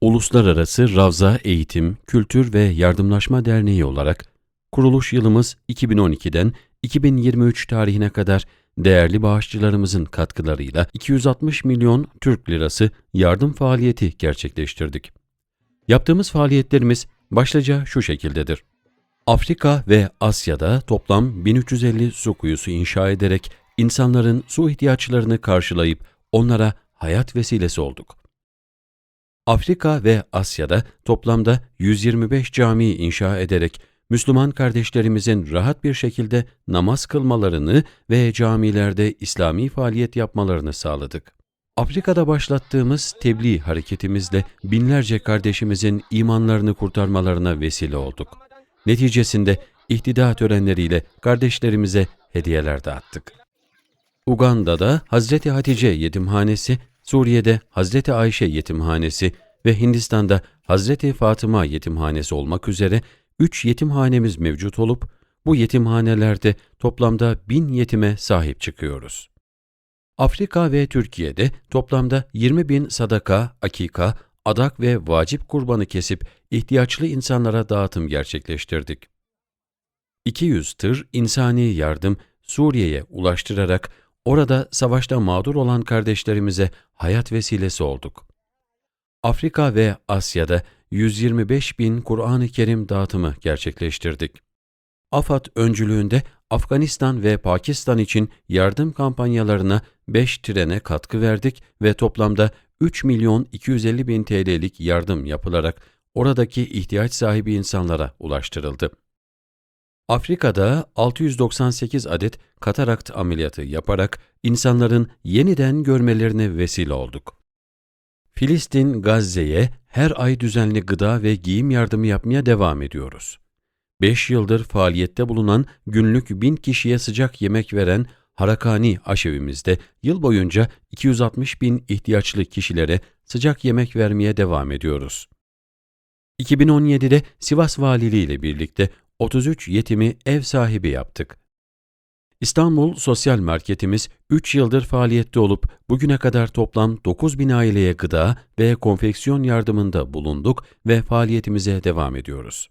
Uluslararası Ravza Eğitim, Kültür ve Yardımlaşma Derneği olarak kuruluş yılımız 2012'den 2023 tarihine kadar değerli bağışçılarımızın katkılarıyla 260 milyon Türk lirası yardım faaliyeti gerçekleştirdik. Yaptığımız faaliyetlerimiz başlıca şu şekildedir. Afrika ve Asya'da toplam 1350 su kuyusu inşa ederek insanların su ihtiyaçlarını karşılayıp onlara hayat vesilesi olduk. Afrika ve Asya'da toplamda 125 cami inşa ederek Müslüman kardeşlerimizin rahat bir şekilde namaz kılmalarını ve camilerde İslami faaliyet yapmalarını sağladık. Afrika'da başlattığımız tebliğ hareketimizle binlerce kardeşimizin imanlarını kurtarmalarına vesile olduk. Neticesinde ihtida törenleriyle kardeşlerimize hediyeler dağıttık. Uganda'da Hazreti Hatice Yetimhanesi, Suriye'de Hazreti Ayşe Yetimhanesi ve Hindistan'da Hazreti Fatıma Yetimhanesi olmak üzere üç yetimhanemiz mevcut olup, bu yetimhanelerde toplamda bin yetime sahip çıkıyoruz. Afrika ve Türkiye'de toplamda 20 bin sadaka, akika, adak ve vacip kurbanı kesip ihtiyaçlı insanlara dağıtım gerçekleştirdik. 200 tır insani yardım Suriye'ye ulaştırarak orada savaşta mağdur olan kardeşlerimize hayat vesilesi olduk. Afrika ve Asya'da 125 bin Kur'an-ı Kerim dağıtımı gerçekleştirdik. AFAD öncülüğünde Afganistan ve Pakistan için yardım kampanyalarına 5 trene katkı verdik ve toplamda 3 milyon 250 bin TL'lik yardım yapılarak oradaki ihtiyaç sahibi insanlara ulaştırıldı. Afrika'da 698 adet katarakt ameliyatı yaparak insanların yeniden görmelerine vesile olduk. Filistin, Gazze'ye her ay düzenli gıda ve giyim yardımı yapmaya devam ediyoruz. 5 yıldır faaliyette bulunan günlük 1000 kişiye sıcak yemek veren Harakani aşevimizde yıl boyunca 260 bin ihtiyaçlı kişilere sıcak yemek vermeye devam ediyoruz. 2017'de Sivas Valiliği ile birlikte 33 yetimi ev sahibi yaptık. İstanbul Sosyal Marketimiz 3 yıldır faaliyette olup bugüne kadar toplam 9 bin aileye gıda ve konfeksiyon yardımında bulunduk ve faaliyetimize devam ediyoruz.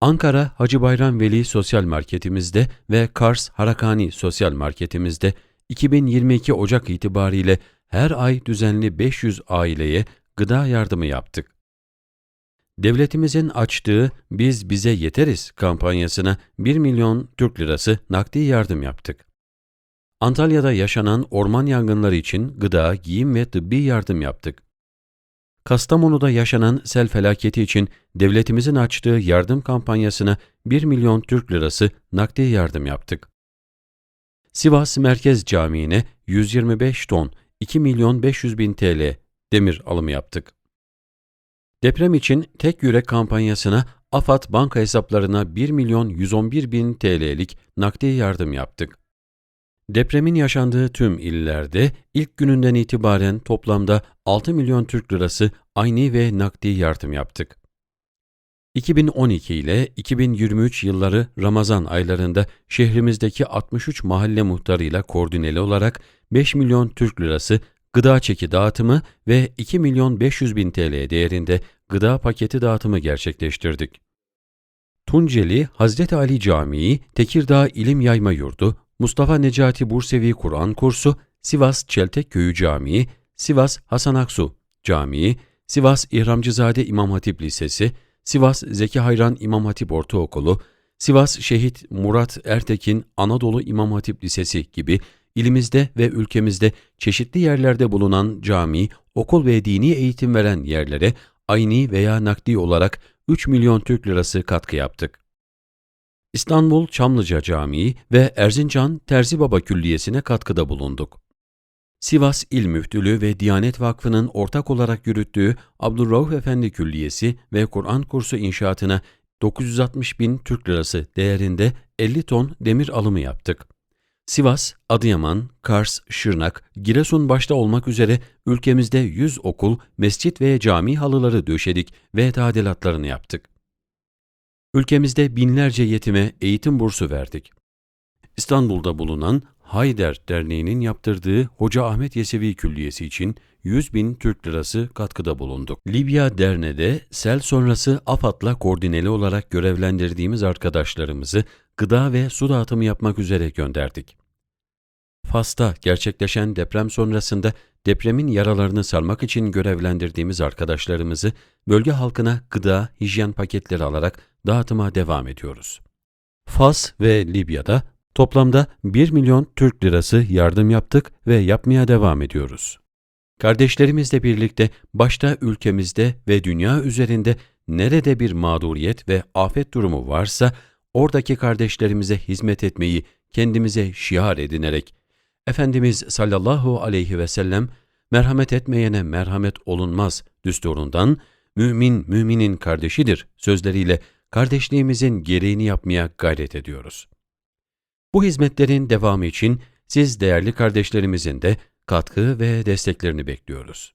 Ankara Hacı Bayram Veli Sosyal Marketimizde ve Kars Harakani Sosyal Marketimizde 2022 Ocak itibariyle her ay düzenli 500 aileye gıda yardımı yaptık. Devletimizin açtığı Biz Bize Yeteriz kampanyasına 1 milyon Türk lirası nakdi yardım yaptık. Antalya'da yaşanan orman yangınları için gıda, giyim ve tıbbi yardım yaptık. Kastamonu'da yaşanan sel felaketi için devletimizin açtığı yardım kampanyasına 1 milyon Türk lirası nakdi yardım yaptık. Sivas Merkez Camii'ne 125 ton 2 milyon 500 bin TL demir alımı yaptık. Deprem için tek yürek kampanyasına AFAD banka hesaplarına 1 milyon 111 bin TL'lik nakdi yardım yaptık. Depremin yaşandığı tüm illerde ilk gününden itibaren toplamda 6 milyon Türk lirası ayni ve nakdi yardım yaptık. 2012 ile 2023 yılları Ramazan aylarında şehrimizdeki 63 mahalle muhtarıyla koordineli olarak 5 milyon Türk lirası gıda çeki dağıtımı ve 2 milyon 500 bin TL değerinde gıda paketi dağıtımı gerçekleştirdik. Tunceli Hazreti Ali Camii, Tekirdağ İlim Yayma Yurdu, Mustafa Necati Bursevi Kur'an Kursu, Sivas Çeltek Köyü Camii, Sivas Hasan Aksu Camii, Sivas İhramcızade İmam Hatip Lisesi, Sivas Zeki Hayran İmam Hatip Ortaokulu, Sivas Şehit Murat Ertekin Anadolu İmam Hatip Lisesi gibi ilimizde ve ülkemizde çeşitli yerlerde bulunan cami, okul ve dini eğitim veren yerlere ayni veya nakdi olarak 3 milyon Türk lirası katkı yaptık. İstanbul Çamlıca Camii ve Erzincan Terzibaba Külliyesi'ne katkıda bulunduk. Sivas İl Müftülüğü ve Diyanet Vakfı'nın ortak olarak yürüttüğü Abdurrauf Efendi Külliyesi ve Kur'an kursu inşaatına 960 bin Türk lirası değerinde 50 ton demir alımı yaptık. Sivas, Adıyaman, Kars, Şırnak, Giresun başta olmak üzere ülkemizde 100 okul, mescit ve cami halıları döşedik ve tadilatlarını yaptık. Ülkemizde binlerce yetime eğitim bursu verdik. İstanbul'da bulunan Hayder Derneği'nin yaptırdığı Hoca Ahmet Yesevi Külliyesi için 100 bin Türk lirası katkıda bulunduk. Libya Derne'de sel sonrası AFAD'la koordineli olarak görevlendirdiğimiz arkadaşlarımızı gıda ve su dağıtımı yapmak üzere gönderdik. Fas'ta gerçekleşen deprem sonrasında depremin yaralarını sarmak için görevlendirdiğimiz arkadaşlarımızı bölge halkına gıda, hijyen paketleri alarak dağıtıma devam ediyoruz. Fas ve Libya'da toplamda 1 milyon Türk lirası yardım yaptık ve yapmaya devam ediyoruz. Kardeşlerimizle birlikte başta ülkemizde ve dünya üzerinde nerede bir mağduriyet ve afet durumu varsa oradaki kardeşlerimize hizmet etmeyi kendimize şiar edinerek Efendimiz sallallahu aleyhi ve sellem merhamet etmeyene merhamet olunmaz düsturundan mümin müminin kardeşidir sözleriyle kardeşliğimizin gereğini yapmaya gayret ediyoruz. Bu hizmetlerin devamı için siz değerli kardeşlerimizin de katkı ve desteklerini bekliyoruz.